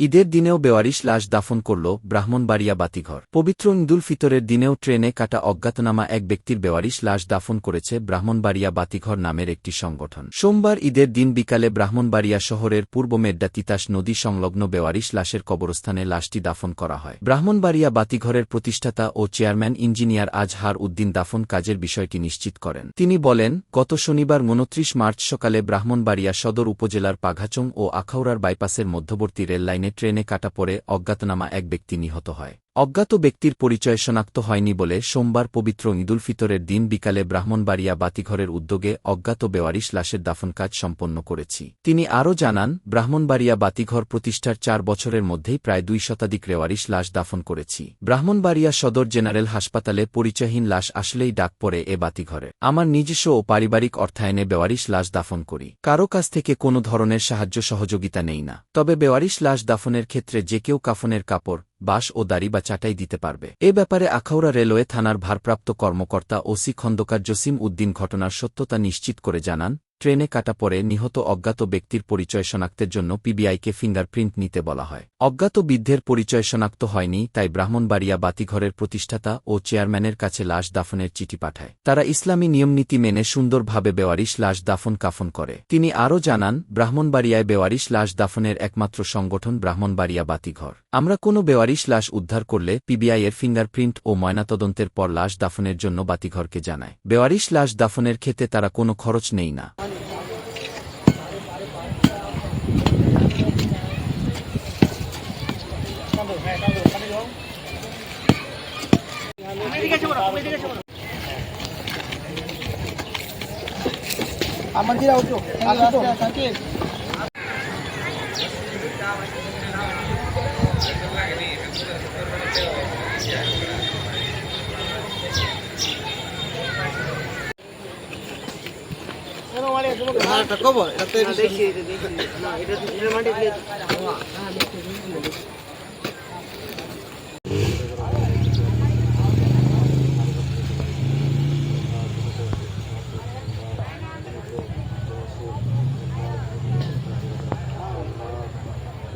ঈদের দিনেও বেওয়ারিশ লাশ দাফন করল ব্রাহ্মণবাড়িয়া বাতিঘর। পবিত্র ইন্দুল ফিতরের দিনেও ট্রেনে কাটা অজ্ঞাতনামা এক ব্যক্তির বেওয়ারিশ লাশ দাফন করেছে ব্রাহ্মণবাড়িয়া বাতিঘর নামের একটি সংগঠন। সোমবার ঈদের দিন বিকালে ব্রাহ্মণবাড়িয়া শহরের পূর্ব মেড্ডা তিতাস নদী সংলগ্ন বেওয়ারিশ লাশের কবরস্থানে লাশটি দাফন করা হয়। ব্রাহ্মণবাড়িয়া বাতিঘরের প্রতিষ্ঠাতা ও চেয়ারম্যান ইঞ্জিনিয়ার আজহার উদ্দিন দাফন কাজের বিষয়টি নিশ্চিত করেন। তিনি বলেন, গত শনিবার উনত্রিশ মার্চ সকালে ব্রাহ্মণবাড়িয়া সদর উপজেলার পাঘাচং ও আখাউড়ার বাইপাসের মধ্যবর্তী রেললাইনে ট্রেনে কাটা পড়ে অজ্ঞাতনামা এক ব্যক্তি নিহত হয়। অজ্ঞাত ব্যক্তির পরিচয় শনাক্ত হয়নি বলে সোমবার পবিত্র ঈদুল ফিতরের দিন বিকালে ব্রাহ্মণবাড়িয়া বাতিঘরের উদ্যোগে অজ্ঞাত বেওয়ারিশ লাশের দাফন কাজ সম্পন্ন করেছি। তিনি আরও জানান, ব্রাহ্মণবাড়িয়া বাতিঘর প্রতিষ্ঠার চার বছরের মধ্যেই প্রায় দুই শতাধিক রেওয়ারিশ লাশ দাফন করেছি। ব্রাহ্মণবাড়িয়া সদর জেনারেল হাসপাতালে পরিচয়হীন লাশ আসলেই ডাক পড়ে এ বাতিঘরে। আমার নিজস্ব ও পারিবারিক অর্থায়নে বেওয়ারিশ লাশ দাফন করি। কারও কাছ থেকে কোনো ধরনের সাহায্য সহযোগিতা নেই না। তবে বেওয়ারিশ লাশ দাফনের ক্ষেত্রে যে কেউ কাফনের কাপড় বাঁশ ও দাড়ি বা চাটাই দিতে পারবে। এ ব্যাপারে আখাউড়া রেলওয়ে থানার ভারপ্রাপ্ত কর্মকর্তা ওসি খন্দকার জসিম উদ্দিন ঘটনার সত্যতা নিশ্চিত করে জানান ট্রেনে কাটা পরে নিহত অজ্ঞাত ব্যক্তির পরিচয় শনাক্তের জন্য পিবিআইকে ফিঙ্গারপ্রিন্ট নিতে বলা হয়। অজ্ঞাত বৃদ্ধের পরিচয় শনাক্ত হয়নি, তাই ব্রাহ্মণবাড়িয়া বাতিঘরের প্রতিষ্ঠাতা ও চেয়ারম্যানের কাছে লাশ দাফনের চিঠি পাঠায়। তারা ইসলামী নিয়মনীতি মেনে সুন্দরভাবে বেওয়ারিশ লাশ দাফন কাফন করে। তিনি আরও জানান, ব্রাহ্মণবাড়িয়ায় বেওয়ারিশ লাশ দাফনের একমাত্র সংগঠন ব্রাহ্মণবাড়িয়া বাতিঘর। আমরা কোনো বেওয়ারিশ লাশ উদ্ধার করলে পিবিআইয়ের ফিঙ্গারপ্রিন্ট ও ময়নাতদন্তের পর লাশ দাফনের জন্য বাতিঘরকে জানায়। বেওয়ারিশ লাশ দাফনের ক্ষেত্রে তারা কোনো খরচ নেই না। আমার দিরা উঠো সাকিব একটা খবর এটা তো দেখি